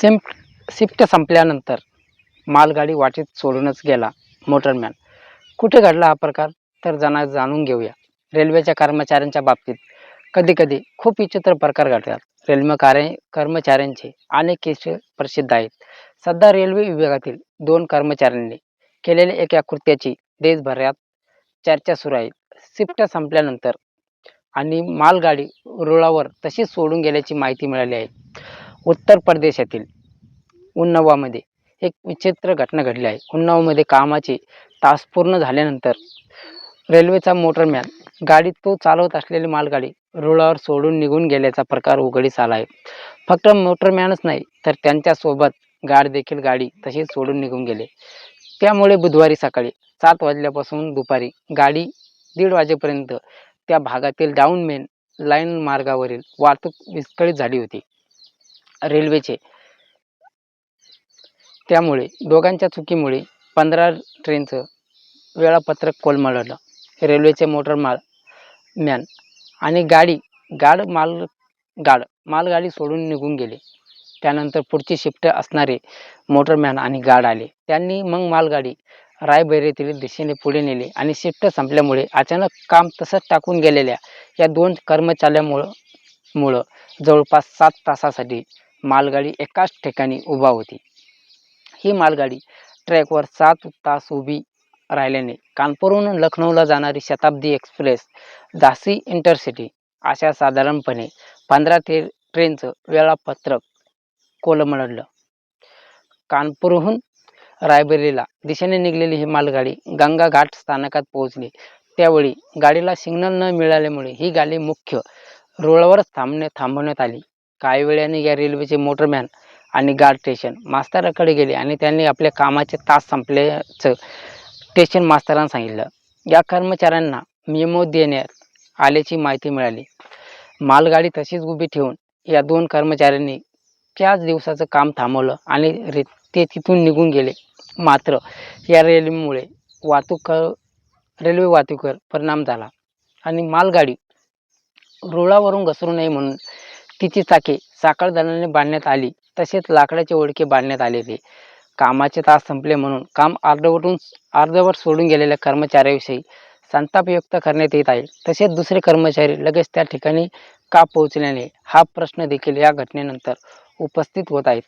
Shift shift संपल्यानंतर मालगाडी वाटेत सोडूनच गेला मोटरमॅन कुठे घडला हा प्रकार? तर जना जाणून घेऊया. रेल्वेच्या कर्मचाऱ्यांच्या बाबतीत. कधीकधी खूप विचित्र प्रकार घडतात. रेल्वे कार्य कर्मचाऱ्यांचे अनेक केस प्रसिद्ध आहेत. सध्या रेल्वे विभागातील दोन कर्मचाऱ्यांनी केलेल्या एका कृत्याची देशभरात चर्चा सुरू आहे. शिफ्ट संपल्यानंतर आणि मालगाडी रुळावर तशीच सोडून गेल्याची माहिती मिळाली आहे. उत्तर प्रदेशातील उन्नावामध्ये एक विचित्र घटना घडली आहे. उन्नावमध्ये कामाचे तास पूर्ण झाल्यानंतर रेल्वेचा मोटरमॅन गाडी तो चालवत असलेली मालगाडी रुळावर सोडून निघून गेल्याचा प्रकार उघडीस आला आहे. फक्त मोटरमॅनच नाही तर त्यांच्यासोबत गाड देखील गाडी तशीच सोडून निघून गेले. त्यामुळे बुधवारी सकाळी सात वाजल्यापासून दुपारी गाडी दीड वाजेपर्यंत त्या भागातील डाऊन मेन लाईन मार्गावरील वाहतूक विस्कळीत झाली होती. रेल्वेचे. त्यामुळे दोघांच्या चुकीमुळे पंधरा ट्रेनचं वेळापत्रक कोलमडलं. रेल्वेचे मोटर माल मॅन आणि गाडी गाड माल गाड मालगाडी सोडून निघून गेले. त्यानंतर पुढची शिफ्ट असणारे मोटरमॅन आणि गार्ड आले. त्यांनी मग मालगाडी रायबैरेतील दिशेने पुढे नेले आणि शिफ्ट संपल्यामुळे अचानक काम तसंच टाकून गेलेल्या या दोन कर्मचाऱ्यामुळं मुळं जवळपास सात तासासाठी मालगाडी एकाच ठिकाणी उभा होती. ही मालगाडी ट्रॅकवर सात तास उभी राहिल्याने कानपूरहून लखनौला जाणारी शताब्दी एक्सप्रेस झाशी इंटरसिटी अशा साधारणपणे पंधरा ते ट्रेनचं वेळापत्रक कोलमडलं. कानपूरहून रायबरेलीला दिशेने निघलेली ही मालगाडी गंगा घाट स्थानकात पोहोचली. त्यावेळी गाडीला सिग्नल न मिळाल्यामुळे ही गाडी मुख्य रुळावरच थांबणे थांबवण्यात आली. काही वेळाने या रेल्वेचे मोटरमॅन आणि गार्ड स्टेशन मास्तराकडे गेले आणि त्यांनी आपल्या कामाचे तास संपल्याचं स्टेशन मास्तरांना सांगितलं. या कर्मचाऱ्यांना मेमो देण्यात आल्याची माहिती मिळाली. मालगाडी तशीच उभी ठेवून या दोन कर्मचाऱ्यांनी त्याच दिवसाचं काम थांबवलं आणि रे ते तिथून निघून गेले. मात्र या रेल्वेमुळे वाहतूक रेल्वे वाहतुकीवर परिणाम झाला आणि मालगाडी रुळावरून घसरू नये म्हणून तिची चाके साखळदंडाने बांधण्यात आली. तसेच लाकडाचे ओळखे बांधण्यात आले होते. कामाचे तास संपले म्हणून काम अर्धवटून अर्धवट सोडून गेलेल्या कर्मचाऱ्याविषयी संताप व्यक्त करण्यात येत आहे. तसेच दुसरे कर्मचारी लगेच त्या ठिकाणी का पोहोचल्याने हा प्रश्न देखील या घटनेनंतर उपस्थित होत आहेत.